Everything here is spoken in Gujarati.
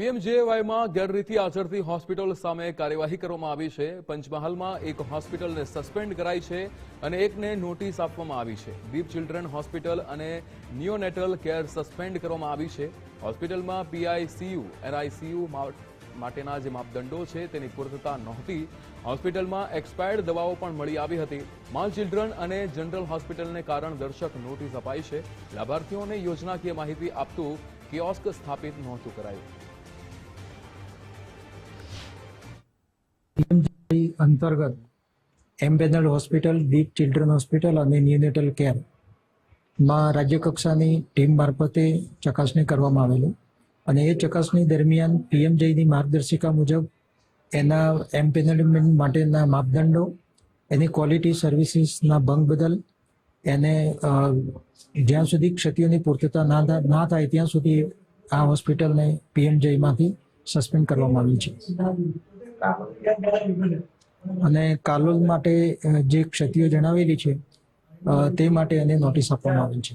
પીએમજેએવાયમાં ગેરરીતિ આચરતી હોસ્પિટલ સામે કાર્યવાહી કરવામાં આવી છે. પંચમહાલમાં એક હોસ્પિટલને સસ્પેન્ડ કરાઈ છે અને એકને નોટિસ આપવામાં આવી છે. દીપ ચિલ્ડ્રન હોસ્પિટલ અને નિયોનેટલ કેર સસ્પેન્ડ કરવામાં આવી છે. હોસ્પિટલમાં પીઆઈસીયુ, એનઆઈસીયુ માટેના જે માપદંડો છે તેની પૂર્તતા નહોતી. હોસ્પિટલમાં એક્સપાયર્ડ દવાઓ પણ મળી આવી હતી. માલ ચિલ્ડ્રન અને જનરલ હોસ્પિટલને કારણ દર્શક નોટિસ અપાઈ છે. લાભાર્થીઓને યોજનાકીય માહિતી આપતું કિઓસ્ક સ્થાપિત નહોતું કરાયું. અંતર્ગત empanel hospital Deep children hospital અને ન્યુનેટલ કેરમાં રાજ્ય કક્ષાની ટીમ મારફતે ચકાસણી કરવામાં આવેલું અને એ ચકાસણી દરમિયાન પીએમજેની માર્ગદર્શિકા મુજબ એના એમ્પેનલમેન્ટ માટેના માપદંડો, એની ક્વોલિટી સર્વિસીસના ભંગ બદલ, એને જ્યાં સુધી ક્ષતિઓની પૂર્તતા ના ના થાય ત્યાં સુધી આ હોસ્પિટલને પીએમજેમાંથી સસ્પેન્ડ કરવામાં આવી છે. અને કાલોલ માટે જે ક્ષતિઓ જણાવેલી છે તે માટે એને નોટિસ આપવામાં આવી છે.